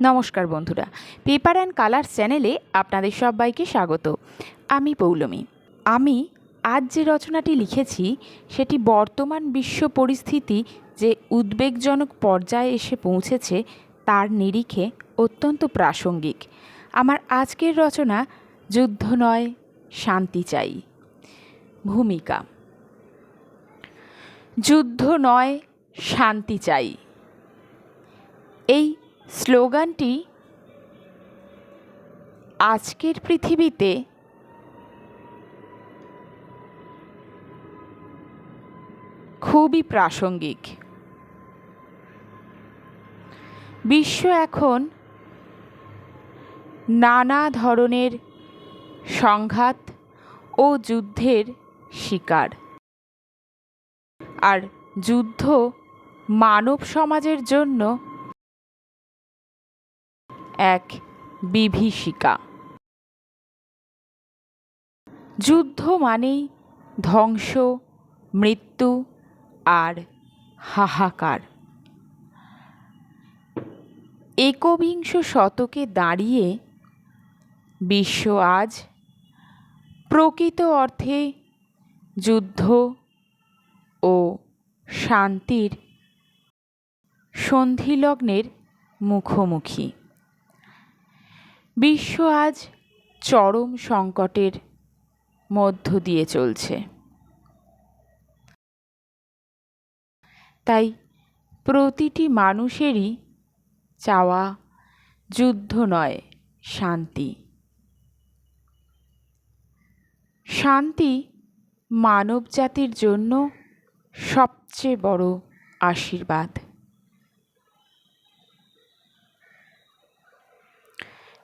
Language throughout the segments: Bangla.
নমস্কার বন্ধুরা পেপার অ্যান্ড কালার চ্যানেলে আপনাদের সবাইকে স্বাগত। আমি পৌলমী। আমি আজ যে রচনাটি লিখেছি, সেটি বর্তমান বিশ্ব পরিস্থিতি যে উদ্বেগজনক পর্যায়ে এসে পৌঁছেছে, তার নিরিখে অত্যন্ত প্রাসঙ্গিক। আমার আজকের রচনা, যুদ্ধ নয়, শান্তি চাই। ভূমিকা, যুদ্ধ নয়, শান্তি চাই। এই স্লোগানটি, আজকের পৃথিবীতে খুবই প্রাসঙ্গিক। বিশ্ব এখন নানা ধরনের সংঘাত ও যুদ্ধের শিকার। আর যুদ্ধ মানব সমাজের জন্য এক বিভীষিকা। যুদ্ধ মানেই ধ্বংস, মৃত্যু আর হাহাকার। একবিংশ শতকে দাঁড়িয়ে বিশ্ব আজ প্রকৃত অর্থে যুদ্ধ ও শান্তির সন্ধিলগ্নের মুখোমুখি। বিশ্ব আজ চরম সংকটের মধ্য দিয়ে চলছে। তাই প্রতিটি মানুষেরই চাওয়া যুদ্ধ নয়, শান্তি। শান্তি মানব জাতির জন্য সবচেয়ে বড় আশীর্বাদ।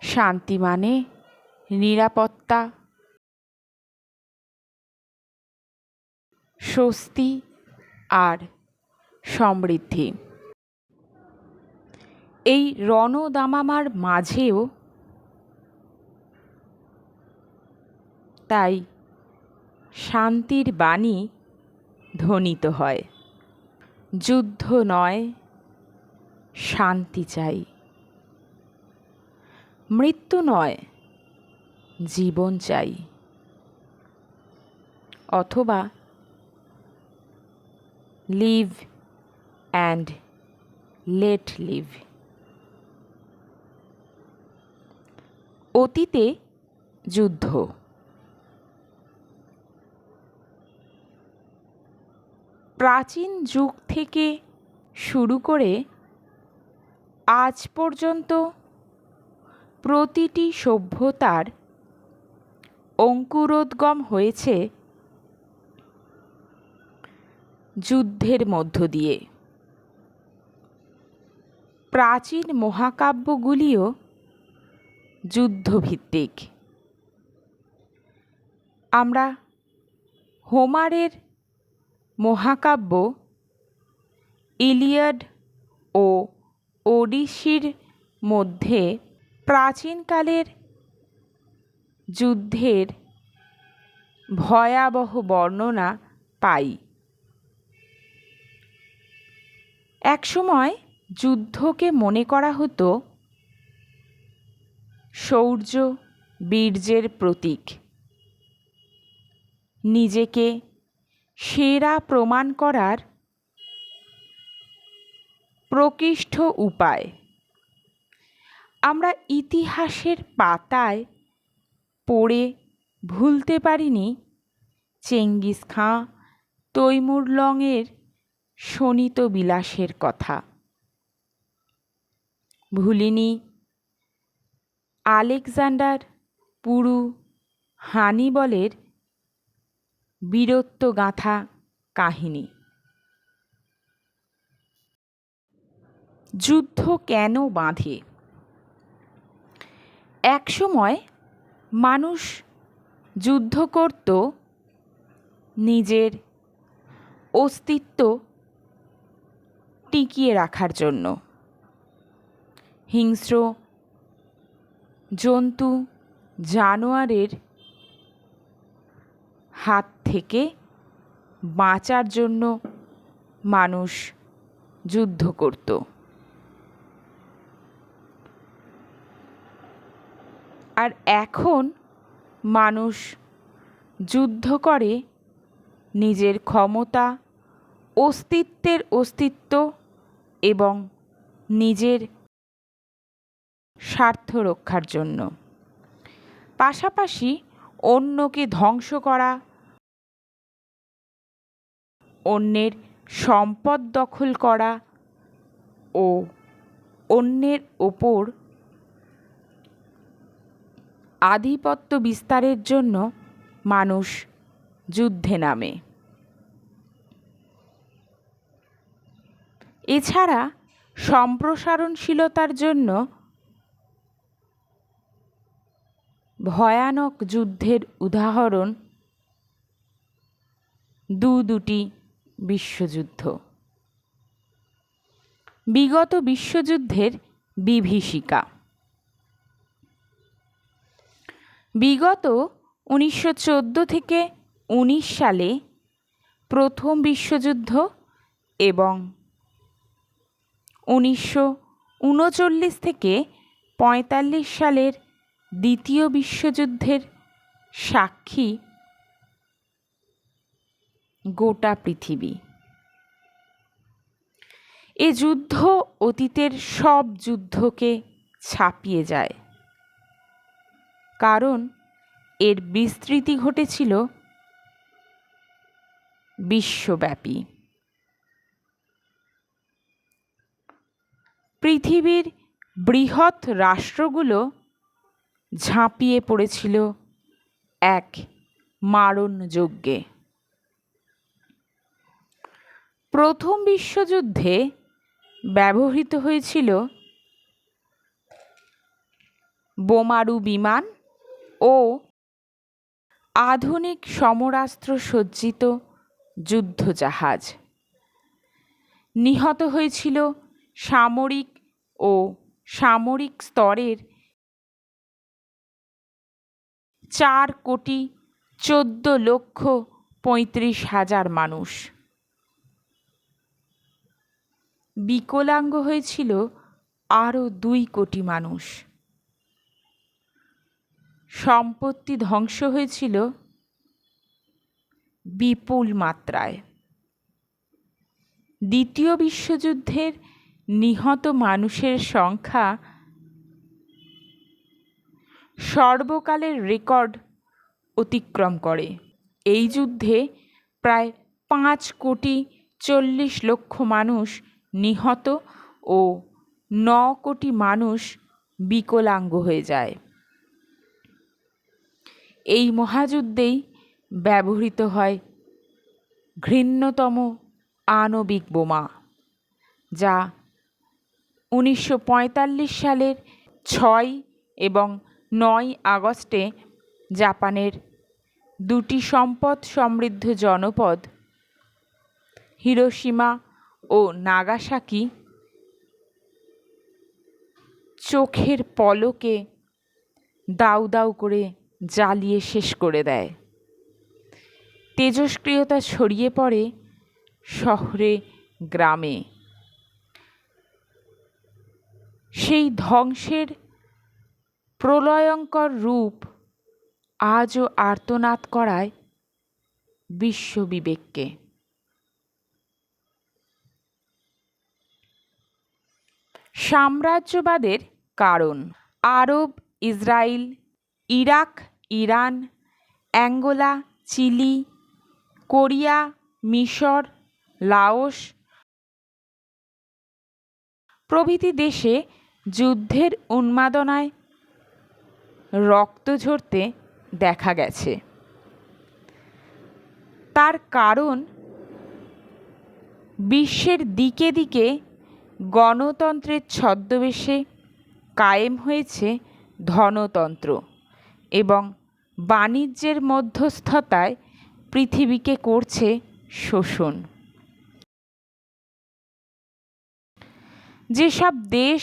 শান্তি মানে নিরাপত্তা, স্বস্তি আর সমৃদ্ধি। এই রণদামামার মাঝেও তাই শান্তির বাণী ধ্বনিত হয়। যুদ্ধ নয়, শান্তি চাই। মৃত্যু নয়, জীবন চাই। অথবা লিভ অ্যান্ড লেট লিভ। অতীতে যুদ্ধ। প্রাচীন যুগ থেকে শুরু করে আজ পর্যন্ত প্রতিটি সভ্যতার অঙ্কুরোদ্গম হয়েছে যুদ্ধের মধ্য দিয়ে। প্রাচীন মহাকাব্যগুলিও যুদ্ধভিত্তিক। আমরা হোমারের মহাকাব্য, ইলিয়াড ও ওডিসির মধ্যে প্রাচীনকালের যুদ্ধের ভয়াবহ বর্ণনা পাই। একসময় যুদ্ধকে মনে করা হতো শৌর্য বীর্যের প্রতীক। নিজেকে সেরা প্রমাণ করার প্রকৃষ্ট উপায়। আমরা ইতিহাসের পাতায় পড়ে ভুলতে পারিনি। চেঙ্গিস খাঁ তৈমুরলংয়ের শোণিত বিলাসের কথা। ভুলিনি আলেকজান্ডার পুরু হানিবলের বীরত্ব গাঁথা কাহিনী। যুদ্ধ কেন বাঁধে? একসময় মানুষ যুদ্ধ করত নিজের অস্তিত্ব টিকিয়ে রাখার জন্য। হিংস্র জন্তু জানোয়ারের হাত থেকে বাঁচার জন্য মানুষ যুদ্ধ করত। আর এখন মানুষ যুদ্ধ করে নিজের ক্ষমতা, অস্তিত্বের অস্তিত্ব এবং নিজের স্বার্থ রক্ষার জন্য। পাশাপাশি অন্যকে ধ্বংস করা, অন্যের সম্পদ দখল করা ও অন্যের ওপর আধিপত্য বিস্তারের জন্য মানুষ যুদ্ধে নামে। এছাড়া সম্প্রসারণশীলতার জন্য ভয়ানক যুদ্ধের উদাহরণ দু দুটি বিশ্বযুদ্ধ। বিগত বিশ্বযুদ্ধের বিভীষিকা। বিগত উনিশশো চোদ্দ থেকে উনিশ সালে প্রথম বিশ্বযুদ্ধ এবং উনিশশো উনচল্লিশ থেকে পঁয়তাল্লিশ সালের দ্বিতীয় বিশ্বযুদ্ধের সাক্ষী গোটা পৃথিবী। এ যুদ্ধ অতীতের সব যুদ্ধকে ছাপিয়ে যায়। কারণ এর বিস্তৃতি ঘটেছিল বিশ্বব্যাপী। পৃথিবীর বৃহৎ রাষ্ট্রগুলো ঝাঁপিয়ে পড়েছিল এক মারণ যজ্ঞে প্রথম বিশ্বযুদ্ধে ব্যবহৃত হয়েছিল বোমারু বিমান ও আধুনিক সমরাস্ত্র সজ্জিত যুদ্ধজাহাজ। নিহত হয়েছিল সামরিক ও সামরিক স্তরের চার কোটি চোদ্দ লক্ষ পঁয়ত্রিশ হাজার মানুষ। বিকলাঙ্গ হয়েছিল আরও দুই কোটি মানুষ। সম্পত্তি ধ্বংস হয়েছিল বিপুল মাত্রায়। দ্বিতীয় বিশ্বযুদ্ধের নিহত মানুষের সংখ্যা সর্বকালের রেকর্ড অতিক্রম করে। এই যুদ্ধে প্রায় পাঁচ কোটি চল্লিশ লক্ষ মানুষ নিহত ও ন কোটি মানুষ বিকলাঙ্গ হয়ে যায়। এই মহাযুদ্ধেই ব্যবহৃত হয় ঘৃণ্যতম আণবিক বোমা, যা উনিশশো পঁয়তাল্লিশ সালের ছয় এবং নয় আগস্টে জাপানের দুটি সম্পদ সমৃদ্ধ জনপদ, হিরোশিমা ও নাগাসাকি, চোখের পলকে দাউ দাউ করে জ্বালিয়ে শেষ করে দেয়। তেজস্ক্রিয়তা ছড়িয়ে পড়ে শহরে, গ্রামে। সেই ধ্বংসের প্রলয়ঙ্কর রূপ আজও আর্তনাদ করায় বিশ্ববিবেককে। সাম্রাজ্যবাদের কারণ Arab, Israel, Iraq Iran, Angola, Chile, Korea, মিশর, লাওস প্রভৃতি দেশে যুদ্ধের উন্মাদনায় রক্ত ঝরতে দেখা গেছে। তার কারণ বিশ্বের দিকে দিকে গণতন্ত্রের ছদ্মবেশে কায়েম হয়েছে ধনতন্ত্র এবং বাণিজ্যের মধ্যস্থতায় পৃথিবীকে করছে শোষণ। যেসব দেশ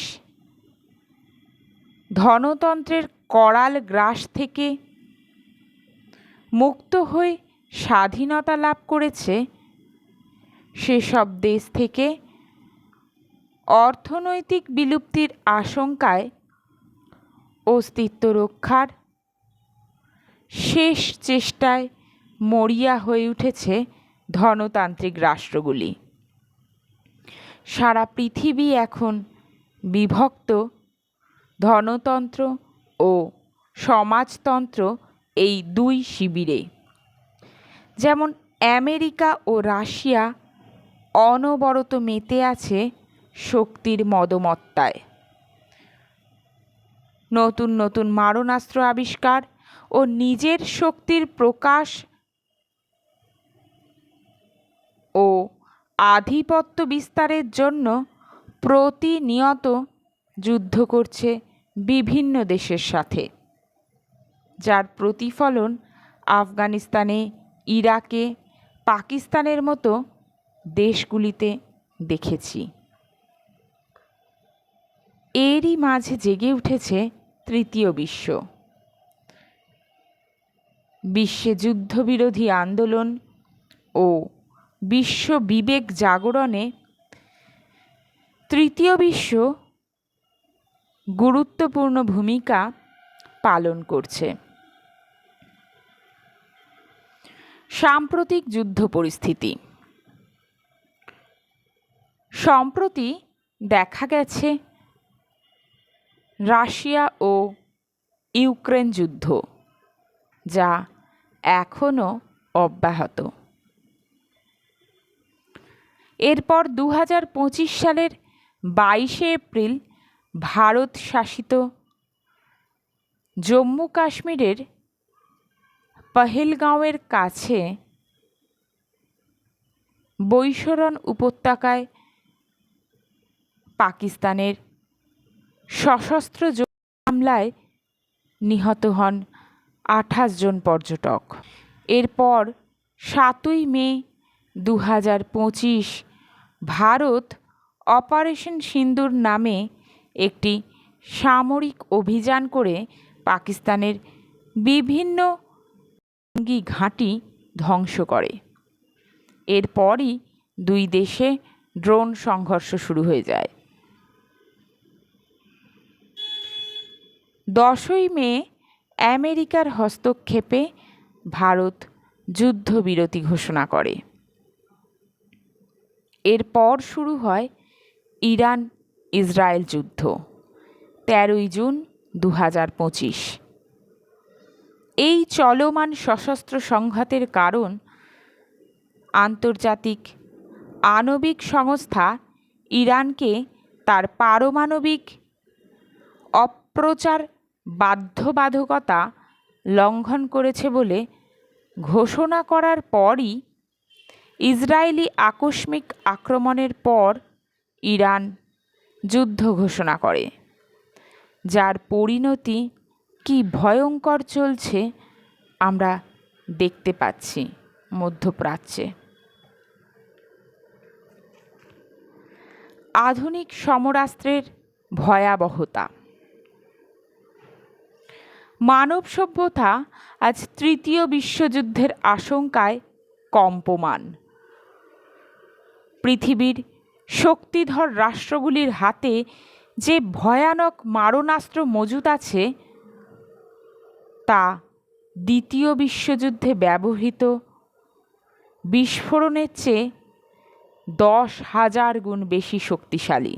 ধনতন্ত্রের করাল গ্রাস থেকে মুক্ত হয়ে স্বাধীনতা লাভ করেছে, সেসব দেশ থেকে অর্থনৈতিক বিলুপ্তির আশঙ্কায় অস্তিত্ব রক্ষার শেষ চেষ্টায় মরিয়া হয়ে উঠেছে ধনতান্ত্রিক রাষ্ট্রগুলি। সারা পৃথিবী এখন বিভক্ত, ধনতন্ত্র ও সমাজতন্ত্র এই দুই শিবিরে। যেমন আমেরিকা ও রাশিয়া অনবরত মেতে আছে শক্তির মদমত্তায়। নতুন নতুন মারণাস্ত্র আবিষ্কার ও নিজের শক্তির প্রকাশ ও আধিপত্য বিস্তারের জন্য প্রতিনিয়ত যুদ্ধ করছে বিভিন্ন দেশের সাথে, যার প্রতিফলন আফগানিস্তানে, ইরাকে, পাকিস্তানের মতো দেশগুলিতে দেখেছি। এরই মাঝে জেগে উঠেছে তৃতীয় বিশ্ব। বিশ্বে যুদ্ধবিরোধী আন্দোলন ও বিশ্ব বিবেক জাগরণে তৃতীয় বিশ্ব গুরুত্বপূর্ণ ভূমিকা পালন করছে। সাম্প্রতিক যুদ্ধ পরিস্থিতি। সম্প্রতি দেখা গেছে রাশিয়া ও ইউক্রেন যুদ্ধ। যা এখনও অব্যাহত। এরপর দু হাজার পঁচিশ সালের বাইশে এপ্রিল ভারত শাসিত জম্মু কাশ্মীরের পহেলগাঁওয়ের কাছে বৈশরণ উপত্যকায় পাকিস্তানের সশস্ত্র হামলায় নিহত হন আঠাশ জন পর্যটক। এরপর সাতই মে দু হাজার পঁচিশ ভারত অপারেশন সিন্দুর নামে একটি সামরিক অভিযান করে পাকিস্তানের বিভিন্ন জঙ্গি ঘাঁটি ধ্বংস করে। এরপরই দুই দেশে ড্রোন সংঘর্ষ শুরু হয়ে যায়। দশই মে আমেরিকার হস্তক্ষেপে ভারত যুদ্ধবিরতি ঘোষণা করে। এরপর শুরু হয় ইরান ইসরায়েল যুদ্ধ, তেরোই জুন দু পঁচিশ। এই চলমান সশস্ত্র সংঘাতের কারণ আন্তর্জাতিক আণবিক সংস্থা ইরানকে তার পারমাণবিক অপ্রচার বাধ্যবাধকতা লঙ্ঘন করেছে বলে ঘোষণা করার পরই ইসরায়েলি আকস্মিক আক্রমণের পর ইরান যুদ্ধ ঘোষণা করে, যার পরিণতি কি ভয়ঙ্কর চলছে আমরা দেখতে পাচ্ছি মধ্যপ্রাচ্যে। আধুনিক সমরাস্ত্রের ভয়াবহতা মানব সভ্যতা আজ তৃতীয় বিশ্বযুদ্ধের আশঙ্কায় কম্পমান। পৃথিবীর শক্তিধর রাষ্ট্রগুলির হাতে যে ভয়ানক মারণাস্ত্র মজুত আছে, তা দ্বিতীয় বিশ্বযুদ্ধে ব্যবহৃত বিস্ফোরণের চেয়ে দশ হাজার গুণ বেশি শক্তিশালী।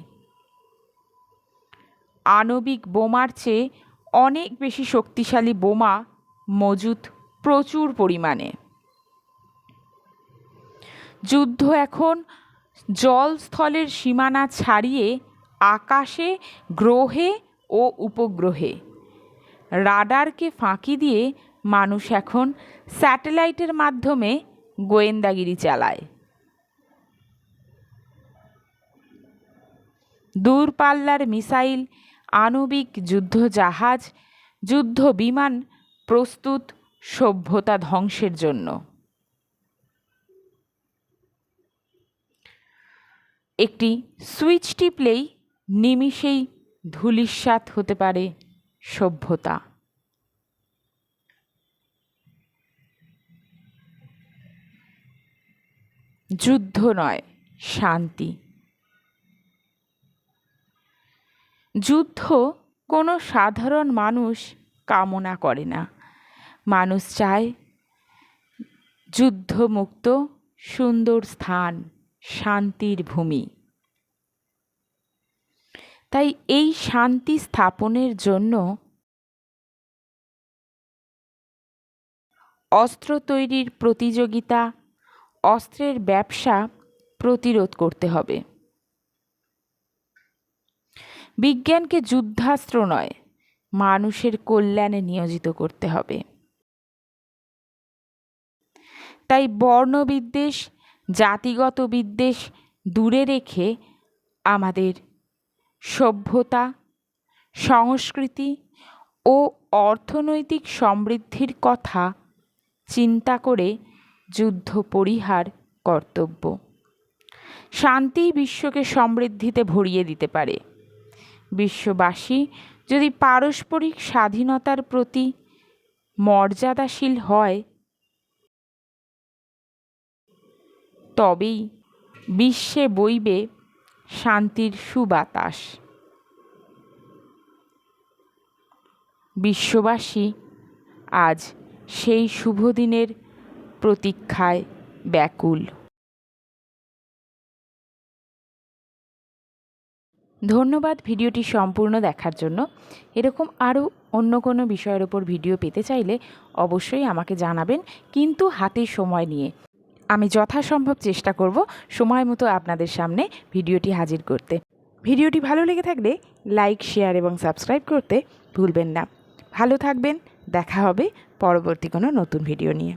আণবিক বোমার চেয়ে অনেক বেশি শক্তিশালী বোমা মজুত প্রচুর পরিমাণে। যুদ্ধ এখন জলস্থলের সীমানা ছাড়িয়ে আকাশে, গ্রহে ও উপগ্রহে। রাডারকে ফাঁকি দিয়ে মানুষ এখন স্যাটেলাইটের মাধ্যমে গোয়েন্দাগিরি চালায়। দূরপাল্লার মিসাইল আণবিক যুদ্ধজাহাজ, যুদ্ধ বিমান প্রস্তুত সভ্যতা ধ্বংসের জন্য। একটি সুইচ টিপলেই নিমিষেই ধূলিসাৎ হতে পারে সভ্যতা। যুদ্ধ নয়, শান্তি। যুদ্ধ কোনো সাধারণ মানুষ কামনা করে না। মানুষ চায় যুদ্ধমুক্ত, সুন্দর স্থান, শান্তির ভূমি। তাই এই শান্তি স্থাপনের জন্য অস্ত্র তৈরির প্রতিযোগিতা, অস্ত্রের ব্যবসা প্রতিরোধ করতে হবে। বিজ্ঞানকে যুদ্ধাস্ত্র নয়, মানুষের কল্যাণে নিয়োজিত করতে হবে। তাই বর্ণবিদ্বেষ জাতিগত বিদ্বেষ দূরে রেখে আমাদের সভ্যতা, সংস্কৃতি ও অর্থনৈতিক সমৃদ্ধির কথা চিন্তা করে যুদ্ধ পরিহার কর্তব্য। শান্তি বিশ্বকে সমৃদ্ধিতে ভরিয়ে দিতে পারে। বিশ্ববাসী, যদি পারস্পরিক স্বাধীনতার প্রতি মর্যাদাশীল হয়, তবেই বিশ্বে বইবে শান্তির সুবাতাস। বিশ্ববাসী, আজ সেই শুভ দিনের প্রতীক্ষায় ব্যাকুল। ধন্যবাদ ভিডিওটি সম্পূর্ণ দেখার জন্য। এরকম আরও অন্য কোনো বিষয়ের ওপর ভিডিও পেতে চাইলে অবশ্যই আমাকে জানাবেন, কিন্তু হাতে সময় নিয়ে। আমি যথাসম্ভব চেষ্টা করব সময় মতো আপনাদের সামনে ভিডিওটি হাজির করতে। ভিডিওটি ভালো লেগে থাকলে লাইক, শেয়ার এবং সাবস্ক্রাইব করতে ভুলবেন না। ভালো থাকবেন, দেখা হবে পরবর্তী কোনো নতুন ভিডিও নিয়ে।